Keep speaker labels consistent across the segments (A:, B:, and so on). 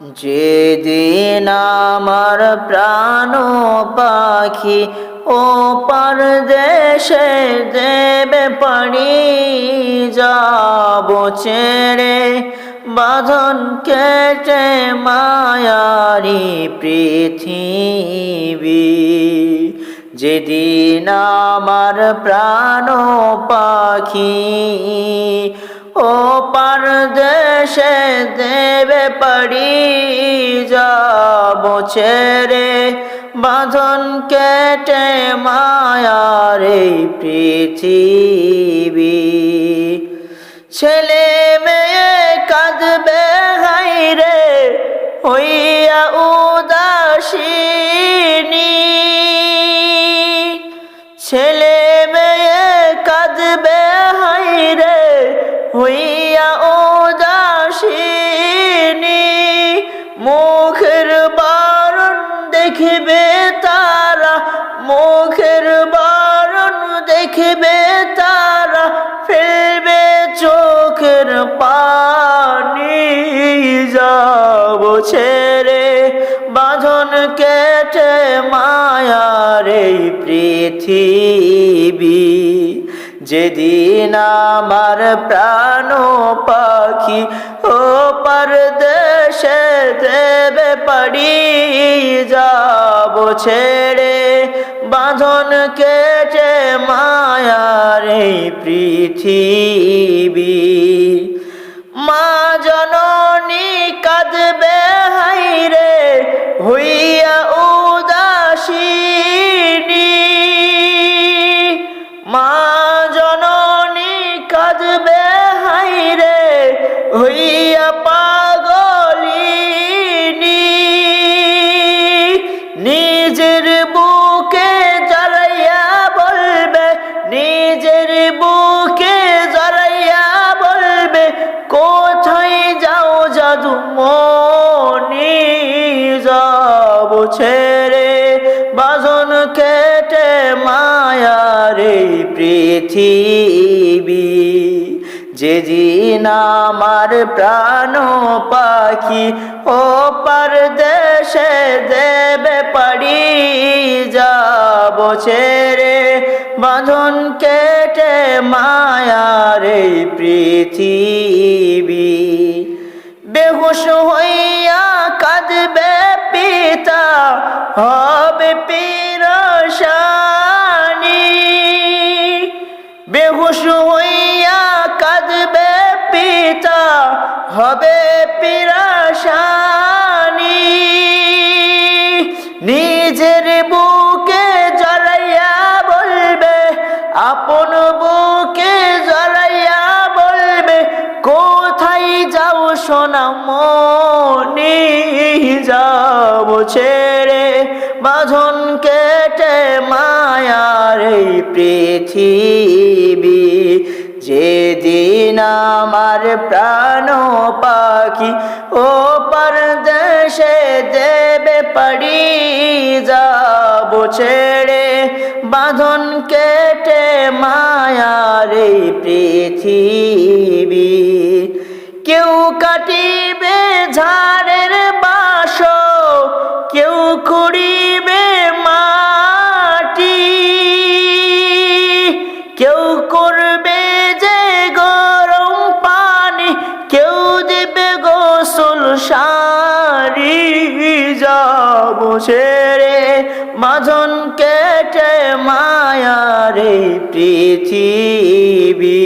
A: যেদিন আমার প্রাণ পাখি ও পরদেশে দেবে পাড়ি যাব ছেড়ে, বাঁধন কেটে মায়ারি পৃথিবী। যেদিন আমার প্রাণ পাখি ও পরদেশে দেবে পড়ি যাব ছেড়ে। বাঁধন কেটে মায়ার এই পৃথিবী। ছেলে মেয়ে কাঁদবে হাই রে হইয়া দেখবে তারা, মুখের বারণ দেখবে তারা, ফেলবে চোখের পানি, যাব ছেড়ে বাঁধন কেটে মায়ার এই পৃথিবী। যেদিন আমার প্রাণ পাখি ও পরদেশে দেবে পারি যাব ছেড়ে। বাঁধন কেটে মায়ার এই পৃথিবী। ছেড়ে বাজন কেটে মায়ার পৃথিবী। যেদিন আমার প্রাণ পাখি, ও পরদেশে দেবে পড়ি যাব ছেড়ে। বাঁধন কেটে মায়ার পৃথিবী। হবে পিরসানি বেহুশ হইয়া কাঁদবে পিতা, হবে পিরাসানি নিজের বুকে জড়াইয়া বলবে, আপন বুকে জড়াইয়া বলবে, কোথায় যাও সোনা মনি যাব ছেড়ে বাঁধন কেটে মায়ার এই পৃথিবী। যেদিন আমার প্রাণ পাখি ও পরদেশে দেবে পড়ি যাব ছেড়ে, বাঁধন কেটে মায়ার এই পৃথিবী। কেউ কাটিবে ঝাড়ের বাস মাঝন কেটে মায়ার পৃথিবী।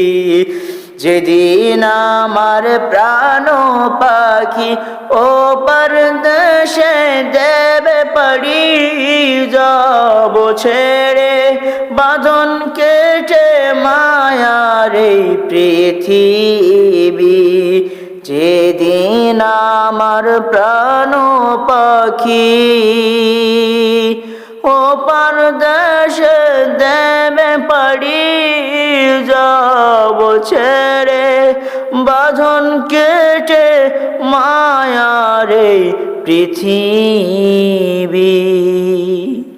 A: যেদিন আমার প্রাণ পাখি ও পর পরদেশে দেবে পড়ি, যাব ছেড়ে বাঁধন কেটে মায়ার পৃথিবী। যেদিন আমার প্রাণ পাখি ও পরদেশে দেবে পড়ি যাব ছেড়ে। বাঁধন কেটে মায়ারে পৃথিবী।